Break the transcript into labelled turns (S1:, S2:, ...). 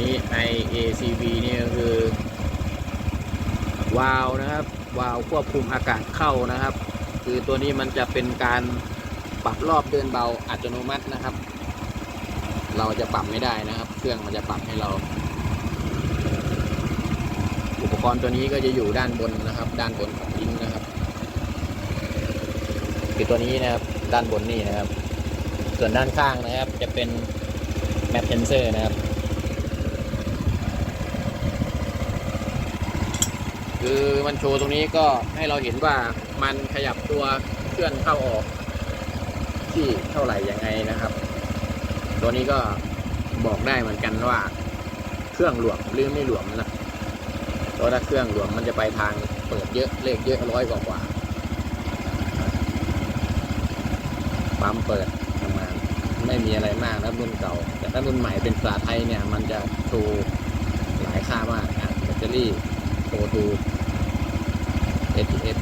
S1: นี้ IACV นี่ก็คือ วาล์วนะครับ วาล์วควบคุมอากาศเข้านะครับ คือตัวนี้มันจะเป็นการปรับรอบเดินเบาอัตโนมัตินะครับ เราจะปรับไม่ได้นะครับ เครื่องมันจะปรับให้เรา อุปกรณ์ตัวนี้ก็จะอยู่ด้านบนนะครับ ด้านบนของลิงก์นะครับคือตัวนี้นะครับ ด้านบนนี่นะครับ ส่วนด้านข้างนะครับ จะเป็นแมปเซนเซอร์นะครับ คือมันโชว์ตรงนี้ก็ให้เราเห็นว่ามันขยับตัวเคลื่อนเข้าออก ที่เท่าไหร่ยังไงนะครับ ตัวนี้ก็บอกได้เหมือนกันว่า เครื่องหลวมหรือไม่หลวมนะเพราะถ้าเครื่องหลวมมันจะไปทางเปิดเยอะเลขเยอะร้อยกว่ากว่าปั๊มเปิดทำงานไม่มีอะไรมากนะรุ่นเก่า แต่ถ้ารุ่นใหม่เป็นภาษาไทยเนี่ย มันจะโชว์หลายค่ามากอะแบตเตอรี่ โอทู ATS